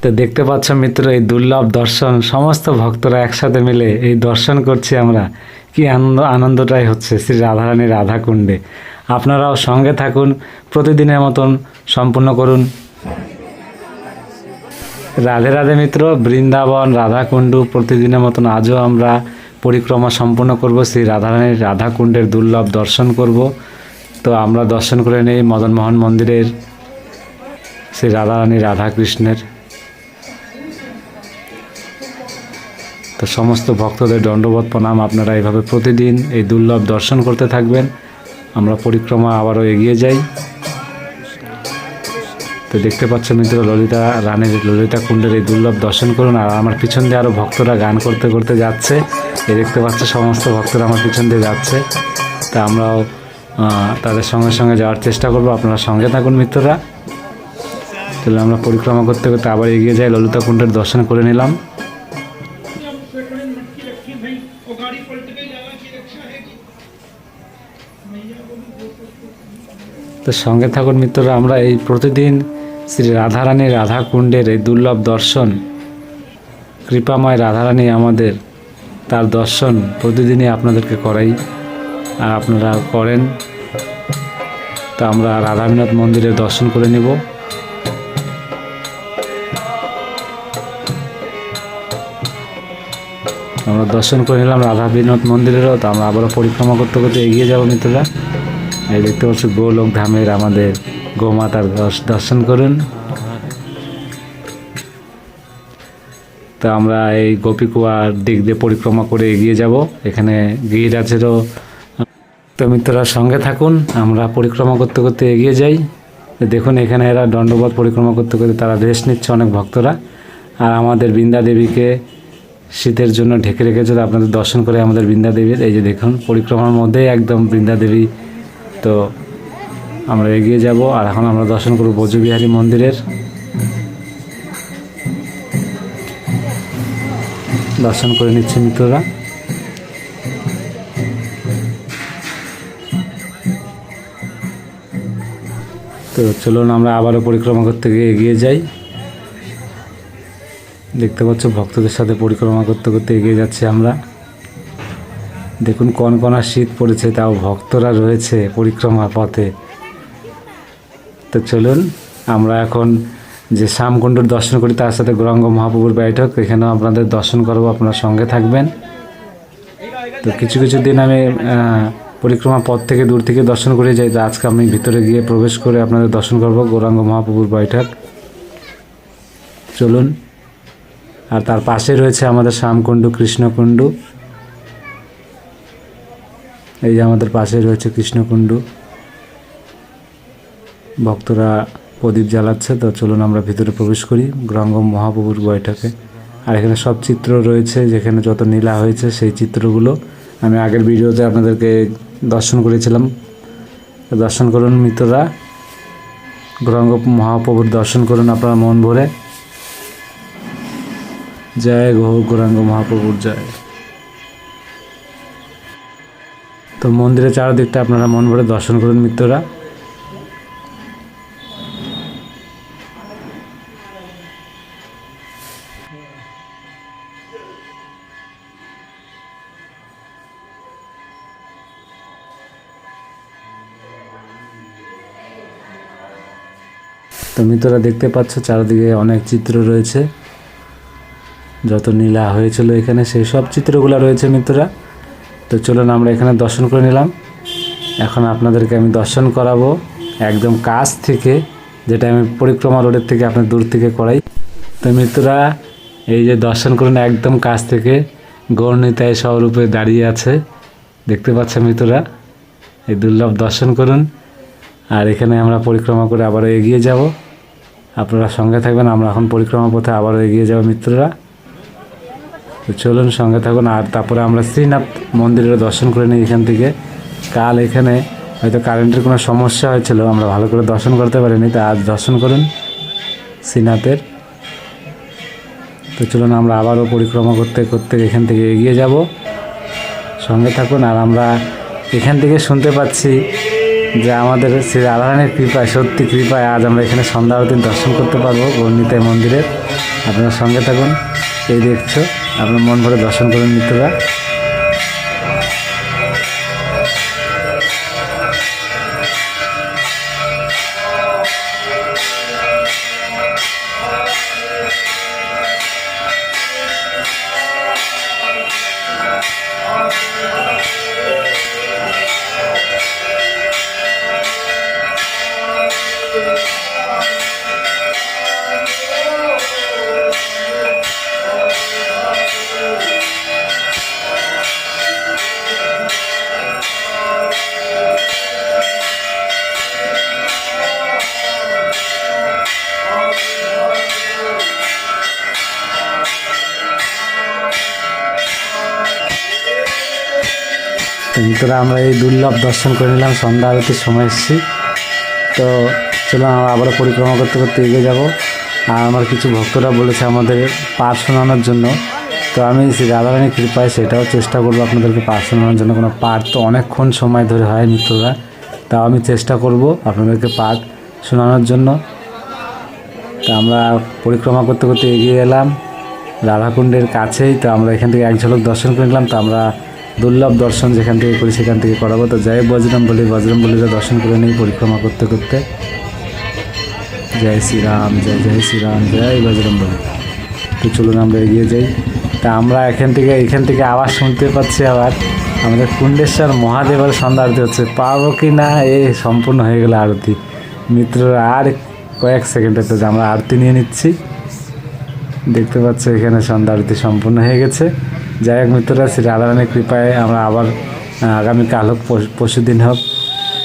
তো দেখতে পাচ্ছ মিত্র, এই দুর্লভ দর্শন, সমস্ত ভক্তরা একসাথে মিলে এই দর্শন করছি আমরা। কি আনন্দ, আনন্দটাই হচ্ছে শ্রী রাধারানীর রাধাকুণ্ডে। আপনারাও সঙ্গে থাকুন, প্রতিদিনের মতন সম্পূর্ণ করুন। রাধে রাধে মিত্র, বৃন্দাবন, রাধাকুণ্ডু, প্রতিদিনের মতন আজও আমরা পরিক্রমা সম্পূর্ণ করব, শ্রী রাধারানীর রাধাকুণ্ডের দুর্লভ দর্শন করব। তো আমরা দর্শন করে নেই মদনমোহন মন্দিরের, শ্রী রাধারানী রাধাকৃষ্ণের। সমস্ত ভক্তদের দণ্ডবোধ প্রণাম আপনারা এইভাবে প্রতিদিন এই দুর্লভ দর্শন করতে থাকবেন। আমরা পরিক্রমা আবারও এগিয়ে যাই। তো দেখতে পাচ্ছ মিত্র ললিতা রানের, ললিতা কুণ্ডের এই দুর্লভ দর্শন করুন। আর আমার পিছন দিয়ে আরও ভক্তরা গান করতে করতে যাচ্ছে। এ দেখতে পাচ্ছ সমস্ত ভক্তরা আমার পিছন দিয়ে যাচ্ছে। তা আমরাও তাদের সঙ্গে সঙ্গে যাওয়ার চেষ্টা করব। আপনারা সঙ্গে থাকুন মিত্ররা। তাহলে আমরা পরিক্রমা করতে করতে আবার এগিয়ে যাই। ললিতা কুণ্ডের দর্শন করে নিলাম। তো সঙ্গে থাকুন মিত্ররা, আমরা এই প্রতিদিন শ্রী রাধারানী রাধা কুণ্ডের এই দুর্লভ দর্শন, কৃপাময় রাধারানী আমাদের তার দর্শন প্রতিদিনই আপনাদেরকে করাই, আর আপনারা করেন। তো আমরা রাধাবিনোদ মন্দিরের দর্শন করে নিব। আমরা দর্শন করে নিলাম রাধা বিনোদ মন্দিরেরও, তো আমরা আবারও পরিক্রমা করতে করতে এগিয়ে যাব মিত্ররা। দেখতে পাচ্ছ গোলোক ধামের আমাদের গোমাতার দর্শ- দর্শন করুন। তো আমরা এই গোপীকুয়ার দিক দিয়ে পরিক্রমা করে এগিয়ে যাব। এখানে গিরিরাজেরও, তো মিত্ররা সঙ্গে থাকুন, আমরা পরিক্রমা করতে করতে এগিয়ে যাই। দেখুন, এখানে এরা দণ্ডবোধ পরিক্রমা করতে করতে তারা রেস্ট নিচ্ছে অনেক ভক্তরা। আর আমাদের বৃন্দা দেবীকে শীতের জন্য ঢেকে রেখেছে আপনাদের দর্শন করে আমাদের বৃন্দা দেবীর, এই যে দেখুন, পরিক্রমার মধ্যেই একদম বৃন্দা দেবী তো আমরা এগিয়ে যাব, আর এখন আমরা দর্শন করব বজবিহারী মন্দিরের। দর্শন করে নিচ্ছে মিত্ররা। তো চলুন আমরা আবারও পরিক্রমা করতে গিয়ে এগিয়ে যাই। দেখতে পাচ্ছ, ভক্তদের সাথে পরিক্রমা করতে করতে এগিয়ে যাচ্ছি আমরা। দেখুন কনকনা শীত পড়েছে, তাও ভক্তরা রয়েছে পরিক্রমা পথে। তো চলুন, আমরা এখন যে শ্যামকুণ্ডুর দর্শন করি, তার সাথে গৌরাঙ্গ মহাপ্রভুর বৈঠক। এখানেও আপনাদের দর্শন করব, আপনারা সঙ্গে থাকবেন। তো কিছু কিছু দিন আমি পরিক্রমা পথ থেকে দূর থেকে দর্শন করে যাই তো আজকে আমি ভিতরে গিয়ে প্রবেশ করে আপনাদের দর্শন করব, গৌরাঙ্গ মহাপ্রভুর বৈঠক। চলুন, আর তার পাশে রয়েছে আমাদের শ্যামকুণ্ডু, কৃষ্ণকুণ্ডু। এই যে আমাদের পাশে রয়েছে কৃষ্ণকুণ্ডু। ভক্তরা প্রদীপ জ্বালাচ্ছে, তো চলুন আমরা ভিতরে প্রবেশ করি গৌরাঙ্গ মহাপ্রভুর বৈঠকে। আর এখানে সব চিত্র রয়েছে, যেখানে যত নীলা হয়েছে সেই চিত্রগুলো। আমি আগের ভিডিওতে আপনাদেরকে দর্শন করেছিলাম। দর্শন করুন মিত্ররা। গৌরাঙ্গ মহাপ্রভুর দর্শন করুন আপনারা মন ভরে। জয় গো, গৌরাঙ্গ মহাপ্রভুর জয়। তো মন্দিরের চারদিকটা আপনারা মন ভরে দর্শন করুন মিত্ররা। তো মিত্ররা দেখতে পাচ্ছ, চারদিকে অনেক চিত্র রয়েছে। যত নীলা হয়েছিল এখানে, সেই সব চিত্রগুলো রয়েছে মিত্ররা। তো চলুন আমরা এখানে দর্শন করে নিলাম। এখন আপনাদেরকে আমি দর্শন করাবো একদম কাছ থেকে, যেটা আমি পরিক্রমা রোডের থেকে আপনার দূর থেকে করাই। তো মিত্ররা, এই যে দর্শন করুন একদম কাছ থেকে গৌরনীতায় স্বরূপে দাঁড়িয়ে আছে। দেখতে পাচ্ছেন মিত্ররা, এই দুর্লভ দর্শন করুন। আর এখানে আমরা পরিক্রমা করে আবারও এগিয়ে যাব। আপনারা সঙ্গে থাকবেন, আমরা এখন পরিক্রমা পথে আবারও এগিয়ে যাব মিত্ররা। তো চলুন সঙ্গে থাকুন, আর তারপরে আমরা শ্রীনাথ মন্দিরের দর্শন করে নিই এখান থেকে। কাল এখানে হয়তো কারেন্টের কোনো সমস্যা হয়েছিল, আমরা ভালো করে দর্শন করতে পারিনি, তা আজ দর্শন করুন শ্রীনাথের। তো চলুন আমরা আবারও পরিক্রমা করতে করতে এখান থেকে এগিয়ে যাব। সঙ্গে থাকুন, আর আমরা এখান থেকে শুনতে পাচ্ছি যে আমাদের শ্রী রাধারানীর কৃপায়, সত্যি কৃপায় আজ আমরা এখানে সন্ধ্যা আরতি দর্শন করতে পারব বর্ণিতাই মন্দিরের আপনারা সঙ্গে থাকুন, এই দেখছ। আপনার মন ভরে দর্শন করুন মিত্ররা। মিত্ররা আমরা এই দুর্লভ দর্শন করে নিলাম। সন্ধ্যা আরতির সময় এসেছি। তো চলো আমরা আবারও পরিক্রমা করতে করতে এগিয়ে যাব। আর আমার কিছু ভক্তরা বলেছে আমাদের পাঠ শোনানোর জন্য। তো আমি শ্রী রাধারানীর কৃপায় সেটাও চেষ্টা করব আপনাদেরকে পাঠ শোনানোর জন্য। কোনো পাঠ তো অনেকক্ষণ সময় ধরে হয় মিত্ররা তাও আমি চেষ্টা করব আপনাদেরকে পাঠ শোনানোর জন্য। তো আমরা পরিক্রমা করতে করতে এগিয়ে এলাম। রাধাকুণ্ডের কাছেই তো আমরা এখান থেকে এক ঝলক দর্শন করে নিলাম। তো আমরা দুর্লভ দর্শন যেখান থেকে করি, সেখান থেকে করাবো। তো জয় বজরম বলি বজরম বলিরা দর্শন করে নিই, পরিক্রমা করতে করতে। জয় শ্রীরাম জয় জয় শ্রীরাম জয় বজরম বলি। তো চলুন আমরা এগিয়ে যাই। তা আমরা এখান থেকে এখান থেকে আওয়াজ শুনতে পাচ্ছি আবার। আমাদের কুণ্ডেশ্বর মহাদেবের সন্ধ্যা আরতি হচ্ছে, পাবো কি না? এ সম্পূর্ণ হয়ে গেল আরতি। মিত্ররা আর কয়েক সেকেন্ডে তো আমরা আরতি নিয়ে নিচ্ছি। দেখতে পাচ্ছ এখানে সন্ধ্যা আরতি সম্পূর্ণ হয়ে গেছে। যাই হোক মিত্ররা, শ্রী রাধারানীর কৃপায় আমরা আবার আগামীকাল হোক, পরশু দিন হোক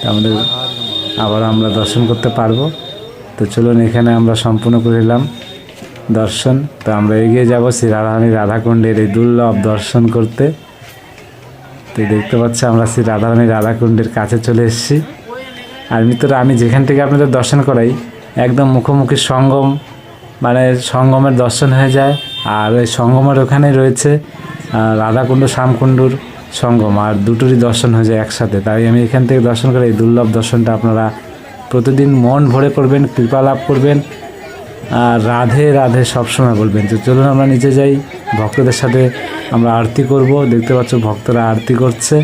আমাদের আবার আমরা দর্শন করতে পারব। তো চলুন এখানে আমরা সম্পূর্ণ করে নিলাম দর্শন। তো আমরা এগিয়ে যাব শ্রী রাধারানী রাধাকুণ্ডের এই দুর্লভ দর্শন করতে। তো দেখতে পাচ্ছি আমরা শ্রী রাধারানী রাধাকুণ্ডের কাছে চলে এসেছি। আর মিত্ররা, আমি যেখান থেকে আপনাদের দর্শন করাই, একদম মুখোমুখি সঙ্গম মানে সঙ্গমের দর্শন হয়ে যায়। আর ওই সঙ্গমের ওখানে রয়েছে রাধাকুণ্ড, শ্যামকুণ্ডুর সঙ্গম। আর দুটোরই দর্শন হয়ে যায় একসাথে। তাই আমি এখান থেকে দর্শন করে এই দুর্লভ দর্শনটা আপনারা প্রতিদিন মন ভরে করবেন কৃপা লাভ করবেন, আর রাধে রাধে সবসময় বলবেন। তো চলুন আমরা নিচে যাই, ভক্তদের সাথে আমরা আরতি করব। দেখতে পাচ্ছ ভক্তরা আরতি করছে।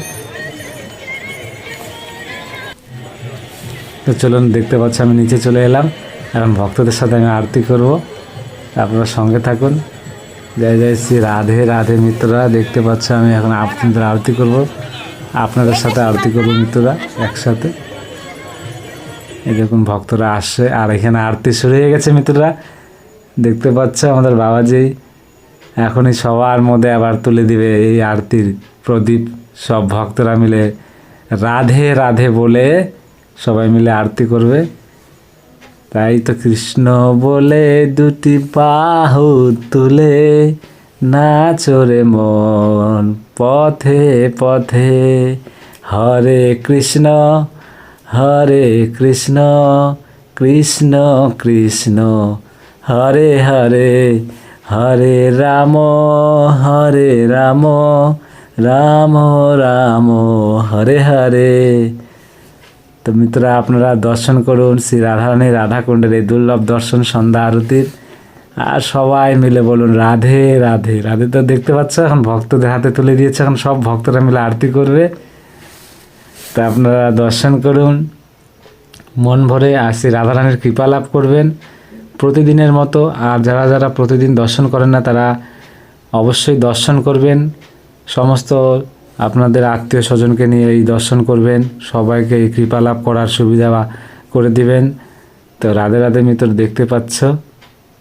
তো চলুন দেখতে পাচ্ছ আমি নিচে চলে এলাম। এখন ভক্তদের সাথে আমি আরতি করব। আপনারা সঙ্গে থাকুন। জয় জয় শ্রী রাধে রাধে মিত্ররা, দেখতে পাচ্ছ আমি এখন আপনাদের আরতি করব। আপনাদের সাথে আরতি করব মিত্ররা, একসাথে। এই দেখুন, ভক্তরা আসছে, আর এখানে আরতি শুরু হয়ে গেছে মিত্ররা। দেখতে পাচ্ছ আমাদের বাবাজি, এখনই সবার মধ্যে আবার তুলে দিবে এই আরতির প্রদীপ। সব ভক্তরা মিলে রাধে রাধে বলে সবাই মিলে আরতি করবে। তাই তো কৃষ্ণ বলে দুটি বাহু তুলে নাচরে মন পথে পথে হরে কৃষ্ণ হরে কৃষ্ণ কৃষ্ণ কৃষ্ণ হরে হরে হরে রাম হরে রাম রাম রাম হরে হরে তো মিত্ররা, আপনারা দর্শন করুন শ্রী রাধারানী রাধাকুণ্ডের এই দুর্লভ দর্শন সন্ধ্যা আরতির। আর সবাই মিলে বলুন, রাধে রাধে। রাধে তো দেখতে পাচ্ছ, এখন ভক্তদের হাতে তুলে দিয়েছে, এখন সব ভক্তরা মিলে আরতি করবে। তা আপনারা দর্শন করুন। মন ভরে আর শ্রী রাধারানীর কৃপা লাভ করবেন। প্রতিদিনের মতো আর যারা যারা প্রতিদিন দর্শন করেন না, তারা অবশ্যই দর্শন করবেন। সমস্ত আপনাদের আত্মীয় স্বজনকে নিয়ে এই দর্শন করবেন, সবাইকে এই কৃপা লাভ করার সুবিধা করে দিবেন। তো রাধে রাধে মিত্র, দেখতে পাচ্ছ?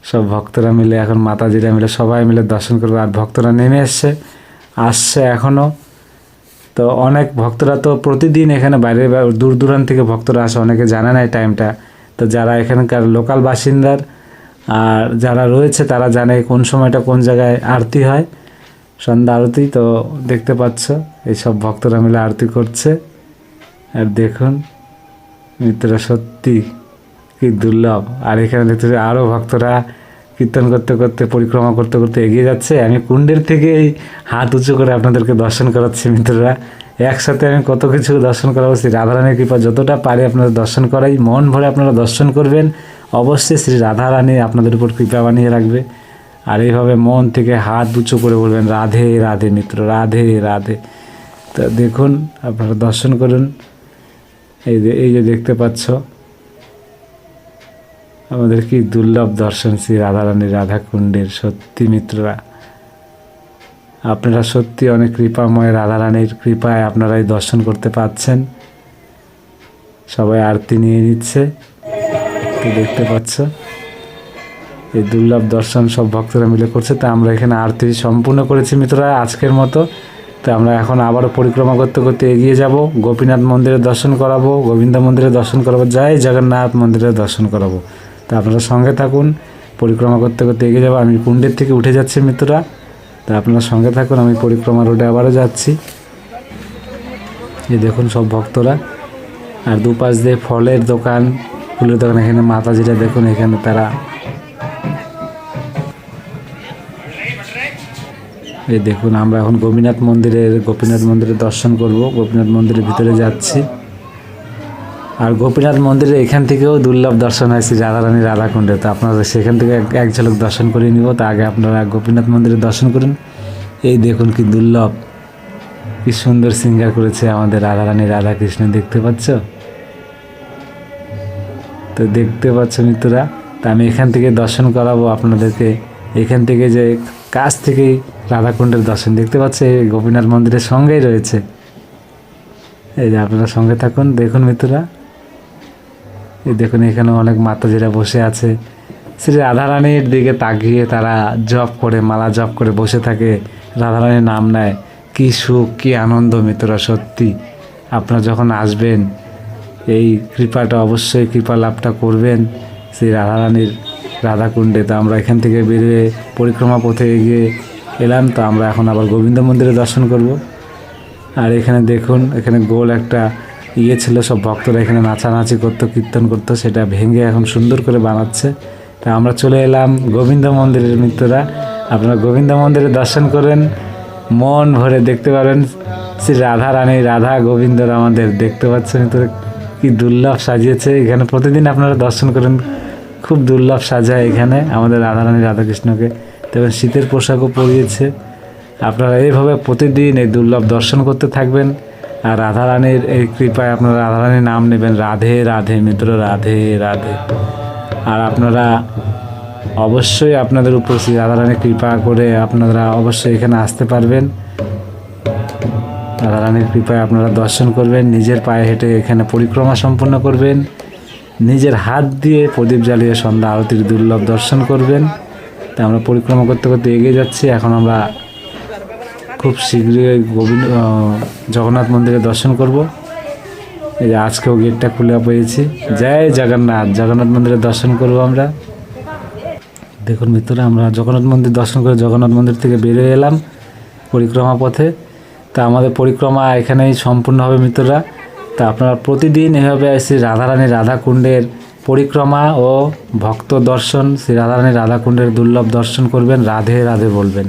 সব ভক্তরা মিলে, এখন মাতাজিরা মিলে, সবাই মিলে দর্শন করবে। আর ভক্তরা নেমে এসছে, আসছে এখনও তো অনেক ভক্তরা তো প্রতিদিন এখানে বাইরে দূর দূরান্ত থেকে ভক্তরা আসে, অনেকে জানে না এই টাইমটা তো যারা এখানকার লোকাল বাসিন্দার আর যারা রয়েছে, তারা জানে কোন সময়টা কোন জায়গায় আরতি হয়। সন্ধ্যা আরতি তো দেখতে পাচ্ছ, এইসব ভক্তরা মিলে আরতি করছে। আর দেখুন মিত্ররা সত্যি কি দুর্লভ। আর এখানে দেখতে আরও ভক্তরা কীর্তন করতে করতে, পরিক্রমা করতে করতে এগিয়ে যাচ্ছে। আমি কুণ্ডের থেকেই হাত উঁচু করে আপনাদেরকে দর্শন করাচ্ছি, মিত্ররা। একসাথে আমি কত কিছু দর্শন করাবো, শ্রী রাধারানীর কৃপা যতটা পারি আপনারা দর্শন করাই। মন ভরে আপনারা দর্শন করবেন। অবশ্যই শ্রী রাধারানী আপনাদের উপর কৃপা বানিয়ে রাখবে। আর এইভাবে মন থেকে হাত উঁচু করে বলবেন, রাধে রাধে মিত্র, রাধে রাধে। তো দেখুন, আপনারা দর্শন করুন। এই যে এই যে দেখতে পাচ্ছ, আমাদের কি দুর্লভ দর্শন শ্রী রাধারানী রাধাকুণ্ডের সত্যি মিত্ররা। আপনারা সত্যি অনেক কৃপাময় রাধারানীর কৃপায় আপনারা এই দর্শন করতে পাচ্ছেন। সবাই আরতি নিয়ে নিচ্ছে। দেখতে পাচ্ছ এই দুর্লভ দর্শন সব ভক্তরা মিলে করছে। তা আমরা এখানে আরতি সম্পূর্ণ করেছি মিত্ররা আজকের মতো। তো আমরা এখন আবারও পরিক্রমা করতে করতে এগিয়ে যাব। গোপীনাথ মন্দিরের দর্শন করাবো, গোবিন্দ মন্দিরের দর্শন করাবো, জয় জগন্নাথ মন্দিরের দর্শন করাবো। তা আপনারা সঙ্গে থাকুন, পরিক্রমা করতে করতে এগিয়ে যাব। আমি কুণ্ডের থেকে উঠে যাচ্ছি মিত্ররা। তা আপনারা সঙ্গে থাকুন, আমি পরিক্রমা রোডে আবারও যাচ্ছি। এই দেখুন সব ভক্তরা। আর দুপাশ দিয়ে ফলের দোকান, ফুলের দোকান, এখানে মাতাজিরা দেখুন, এখানে তারা এই দেখুন, আমরা এখন গোপীনাথ মন্দিরের গোপীনাথ মন্দিরের দর্শন করব, গোপীনাথ মন্দিরের ভিতরে যাচ্ছি। আর গোপীনাথ মন্দিরে এখান থেকেও দুর্লভ দর্শন হয় শ্রী রাধারানী রাধাকুণ্ডে। তো আপনারা সেখান থেকে এক- এক ঝলক দর্শন করে নিব, তা আগে আপনারা গোপীনাথ মন্দিরে দর্শন করুন। এই দেখুন কি দুর্লভ, কি সুন্দর সিঙ্গার করেছে আমাদের রাধারানী রাধাকৃষ্ণ, দেখতে পাচ্ছ? তো দেখতে পাচ্ছ মিত্ররা, তা আমি এখান থেকে দর্শন করাবো আপনাদেরকে। এখান থেকে যে কাছ থেকেই রাধাকুণ্ডের দর্শন দেখতে পাচ্ছে। গোপীনাথ মন্দিরের সঙ্গেই রয়েছে। এই যে আপনারা সঙ্গে থাকুন, দেখুন মিত্ররা। এই দেখুন, এখানে অনেক মাতাজিরা বসে আছে। শ্রী রাধারানীর দিকে তাকিয়ে তারা জপ করে, মালা জপ করে বসে থাকে। রাধারানীর নাম নেয়, কী সুখ, কী আনন্দ মিত্ররা, সত্যি। আপনারা যখন আসবেন, এই কৃপাটা অবশ্যই কৃপা লাভটা করবেন। শ্রী রাধারানীর রাধাকুণ্ডে। তো আমরা এখান থেকে বেরিয়ে পরিক্রমা পথে এগিয়ে এলাম। তো আমরা এখন আবার গোবিন্দ মন্দিরে দর্শন করব। আর এখানে দেখুন, এখানে গোল একটা ইয়ে ছিল, সব ভক্তরা এখানে নাচানাচি করতো, কীর্তন করতো, সেটা ভেঙে এখন সুন্দর করে বানাচ্ছে। তা আমরা চলে এলাম গোবিন্দ মন্দিরের মিত্ররা। আপনারা গোবিন্দ মন্দিরে দর্শন করেন, মন ভরে দেখতে পারেন। শ্রী রাধা রানী, রাধা গোবিন্দর আমাদের দেখতে পাচ্ছেন। মিত্ররা কি দুর্লভ সাজিয়েছে। এখানে প্রতিদিন আপনারা দর্শন করেন। খুব দুর্লভ সাজায় এখানে, আমাদের রাধারানী রাধাকৃষ্ণকে। তবে শীতের পোশাকও পরিয়েছে। আপনারা এইভাবে প্রতিদিন এই দুর্লভ দর্শন করতে থাকবেন। আর রাধারানীর এই কৃপায় আপনারা রাধারানীর নাম নেবেন রাধে রাধে মিত্র, রাধে রাধে। আর আপনারা অবশ্যই আপনাদের উপর শ্রী রাধারানীর কৃপা করে আপনারা অবশ্যই এখানে আসতে পারবেন। রাধারানীর কৃপায় আপনারা দর্শন করবেন, নিজের পায়ে হেঁটে এখানে পরিক্রমা সম্পন্ন করবেন। নিজের হাত দিয়ে প্রদীপ জ্বালিয়ে সন্ধ্যা আরতির দুর্লভ দর্শন করবেন। তা আমরা পরিক্রমা করতে করতে এগিয়ে যাচ্ছি। এখন আমরা খুব শীঘ্রই গোবিন্দ জগন্নাথ মন্দিরে দর্শন করব। এই যে আজকেও গেটটা খুলে পেয়েছি। জয় জগন্নাথ জগন্নাথ মন্দিরে দর্শন করব আমরা। দেখুন মিত্ররা, আমরা জগন্নাথ মন্দির দর্শন করে জগন্নাথ মন্দির থেকে বেরিয়ে এলাম পরিক্রমা পথে। তা আমাদের পরিক্রমা এখানেই সম্পূর্ণ হবে মিত্ররা। তা আপনারা প্রতিদিন এভাবে শ্রী রাধারানী রাধাকুণ্ডের পরিক্রমা ও ভক্ত দর্শন, শ্রী রাধারানী রাধাকুণ্ডের দুর্লভ দর্শন করবেন, রাধে রাধে বলবেন।